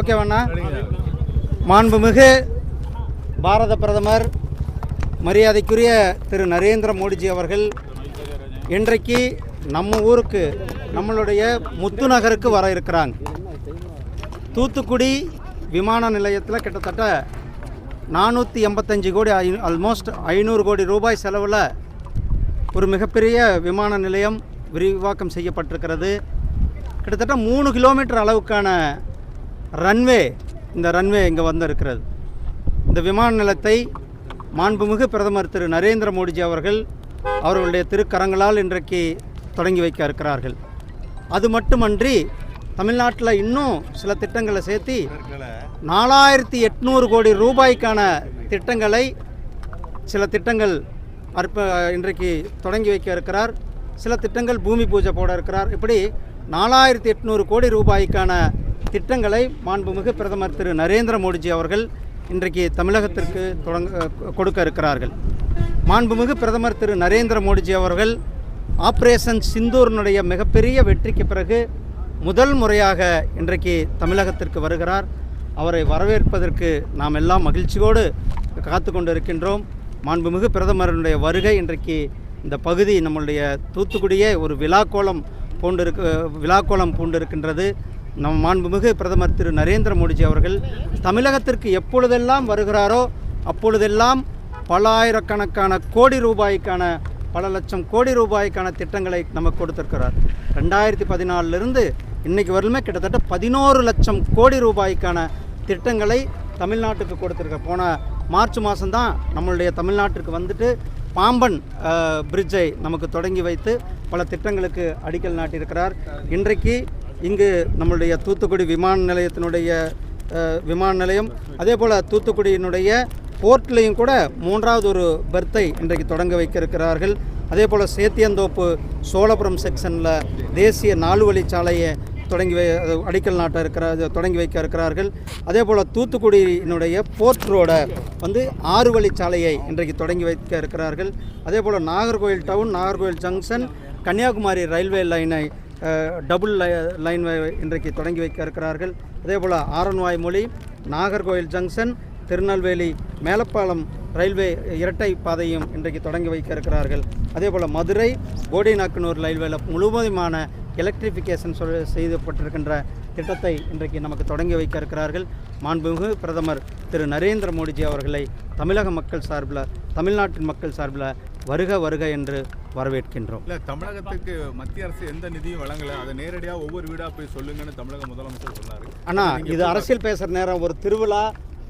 ஓகேவண்ணா மாண்புமிகு பாரத பிரதமர் மரியாதைக்குரிய திரு நரேந்திர மோடிஜி அவர்கள் இன்றைக்கு நம்ம ஊருக்கு நம்மளுடைய முத்து நகருக்கு வர இருக்கிறாங்க. தூத்துக்குடி விமான நிலையத்தில் கிட்டத்தட்ட நானூற்றி எண்பத்தஞ்சு கோடி ஐ ஆல்மோஸ்ட் ஐநூறு கோடி ரூபாய் செலவில் ஒரு மிகப்பெரிய விமான நிலையம் விரிவாக்கம் செய்யப்பட்டிருக்கிறது. கிட்டத்தட்ட மூணு கிலோமீட்டர் அளவுக்கான ரன்வே இந்த ரன்வே இங்கே வந்திருக்கிறது. இந்த விமான நிலத்தை மாண்புமிகு பிரதமர் திரு நரேந்திர மோடிஜி அவர்கள் அவர்களுடைய திருக்கரங்களால் இன்றைக்கு தொடங்கி வைக்க இருக்கிறார்கள். அது மட்டுமன்றி தமிழ்நாட்டில் இன்னும் சில திட்டங்களை சேர்த்து நாலாயிரத்தி எட்நூறு கோடி ரூபாய்க்கான திட்டங்களை சில திட்டங்கள் அற்ப இன்றைக்கு தொடங்கி வைக்க இருக்கிறார். சில திட்டங்கள் பூமி பூஜை போட இருக்கிறார். இப்படி நாலாயிரத்தி எட்நூறு கோடி ரூபாய்க்கான திட்டங்களை மாண்புமிகு பிரதமர் திரு நரேந்திர மோடிஜி அவர்கள் இன்றைக்கு தமிழகத்திற்கு தொடங்க கொடுக்க இருக்கிறார்கள். மாண்புமிகு பிரதமர் திரு நரேந்திர மோடிஜி அவர்கள் ஆப்ரேஷன் சிந்தூரினுடைய மிகப்பெரிய வெற்றிக்கு பிறகு முதல் முறையாக இன்றைக்கு தமிழகத்திற்கு வருகிறார். அவரை வரவேற்பதற்கு நாம் எல்லாம் மகிழ்ச்சியோடு காத்து கொண்டிருக்கின்றோம் மாண்புமிகு பிரதமருடைய வருகை இன்றைக்கு இந்த பகுதி நம்மளுடைய தூத்துக்குடியே ஒரு விழாக்கோலம் பூண்டிருக்க விழாக்கோலம் பூண்டிருக்கின்றது. நம் மாண்புமிகு பிரதமர் திரு நரேந்திர மோடிஜி அவர்கள் தமிழகத்திற்கு எப்பொழுதெல்லாம் வருகிறாரோ அப்பொழுதெல்லாம் பல ஆயிரக்கணக்கான கோடி ரூபாய்க்கான பல லட்சம் கோடி ரூபாய்க்கான திட்டங்களை நமக்கு கொடுத்திருக்கிறார். ரெண்டாயிரத்தி பதினாலிருந்து இன்றைக்கு வரலுமே கிட்டத்தட்ட பதினோரு லட்சம் கோடி ரூபாய்க்கான திட்டங்களை தமிழ்நாட்டுக்கு கொடுத்துருக்க போன மார்ச் மாதம்தான் நம்மளுடைய தமிழ்நாட்டிற்கு வந்துட்டு பாம்பன் பிரிட்ஜை நமக்கு தொடங்கி வைத்து பல திட்டங்களுக்கு அடிக்கல் நாட்டியிருக்கிறார். இன்றைக்கு இங்கு நம்மளுடைய தூத்துக்குடி விமான நிலையத்தினுடைய விமான நிலையம் அதே போல் தூத்துக்குடியினுடைய போர்ட்லேயும் கூட மூன்றாவது ஒரு பெர்த்தை இன்றைக்கு தொடங்க வைக்க இருக்கிறார்கள் அதே போல் சேத்தியந்தோப்பு சோழபுரம் செக்ஷனில் தேசிய நாலு வழிச்சாலையை தொடங்கி வை அடிக்கல் நாட்ட இருக்கிற தொடங்கி வைக்க இருக்கிறார்கள். அதே போல் தூத்துக்குடியினுடைய போர்ட் ரோடை வந்து ஆறு வழிச்சாலையை இன்றைக்கு தொடங்கி வைக்க இருக்கிறார்கள். அதே போல் Nagercoil town Nagercoil junction Kanyakumari railway லைனை டபுள் லை லைன் வை- இன்றைக்கு தொடங்கி வைக்க இருக்கிறார்கள். அதே போல் Aralvaimozhi Nagercoil junction Tirunelveli Melapalam railway இரட்டை பாதையும் இன்றைக்கு தொடங்கி வைக்க இருக்கிறார்கள். அதே போல் மதுரை கோடிநாக்கனூர் ரயில்வேல முழுவதுமான எலக்ட்ரிஃபிகேஷன் சொல் செய்யப்பட்டிருக்கின்ற திட்டத்தை இன்றைக்கு நமக்கு தொடங்கி வைக்க இருக்கிறார்கள். மாண்புமிகு பிரதமர் திரு நரேந்திர மோடிஜி அவர்களை தமிழக மக்கள் சார்பில் தமிழ்நாட்டின் மக்கள் சார்பில் வருக வருக என்று வரவேற்கின்றோம். இல்ல தமிழகத்துக்கு மத்திய அரசு எந்த நிதியும் வழங்கல. அதை நேரடியா ஒவ்வொரு வீடா போய் சொல்லுங்கன்னு தமிழக முதலமைச்சர் சொன்னாரு. அண்ணா இது அரசியல் பேசுகிற நேரம். ஒரு திருவிழா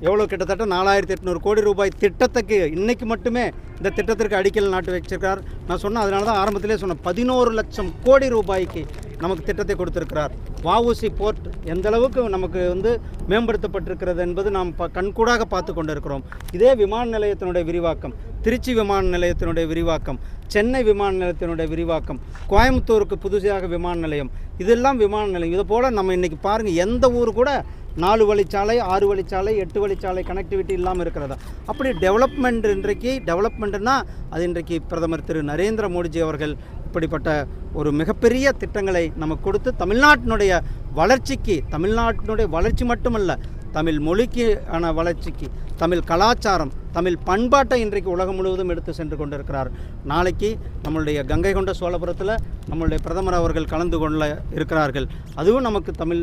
எவ்வளோ கிட்டத்தட்ட நாலாயிரத்தி எட்நூறு கோடி ரூபாய் திட்டத்துக்கு இன்னைக்கு மட்டுமே இந்த திட்டத்திற்கு அடிக்கல் நாட்டு வச்சிருக்கார். நான் சொன்னேன் அதனால தான் ஆரம்பத்திலே சொன்னேன் பதினோரு லட்சம் கோடி ரூபாய்க்கு நமக்கு திட்டத்தை கொடுத்திருக்கிறார். வஉசி போர்ட் எந்த அளவுக்கு நமக்கு வந்து மேம்படுத்தப்பட்டிருக்கிறது என்பது நாம் ப கண்கூடாக பார்த்து கொண்டிருக்கிறோம். இதே விமான நிலையத்தினுடைய விரிவாக்கம் திருச்சி விமான நிலையத்தினுடைய விரிவாக்கம் சென்னை விமான நிலையத்தினுடைய விரிவாக்கம் கோயம்புத்தூருக்கு புதுசாக விமான நிலையம் இதெல்லாம் விமான நிலையம். இது போல் நம்ம இன்றைக்கி பாருங்கள் எந்த ஊர் கூட நாலு வழிச்சாலை ஆறு வழிச்சாலை எட்டு வழிச்சாலை கனெக்டிவிட்டி இல்லாமல் இருக்கிறதா? அப்படி டெவலப்மெண்ட் இன்றைக்கு டெவலப்மெண்ட்னா அது இன்றைக்கு பிரதமர் திரு நரேந்திர மோடிஜி அவர்கள் இப்படிப்பட்ட ஒரு மிகப்பெரிய திட்டங்களை நமக்கு கொடுத்து தமிழ்நாட்டினுடைய வளர்ச்சிக்கு தமிழ்நாட்டினுடைய வளர்ச்சி மட்டுமல்ல தமிழ் மொழிக்கு ஆன வளர்ச்சிக்கு தமிழ் கலாச்சாரம் தமிழ் பண்பாட்டை இன்றைக்கு உலகம் முழுவதும் எடுத்து சென்று கொண்டிருக்கிறார். நாளைக்கு நம்மளுடைய கங்கை கொண்ட சோழபுரத்தில் நம்மளுடைய பிரதமர் அவர்கள் கலந்து கொள்ள இருக்கிறார்கள். அதுவும் நமக்கு தமிழ்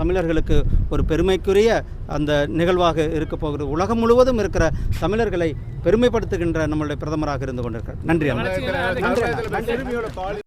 தமிழர்களுக்கு ஒரு பெருமைக்குரிய அந்த நிகழ்வாக இருக்க போகிறது உலகம் முழுவதும் இருக்கிற தமிழர்களை பெருமைப்படுத்துகின்ற நம்மளுடைய பிரதமராக இருந்து கொண்டிருக்கிறார். நன்றி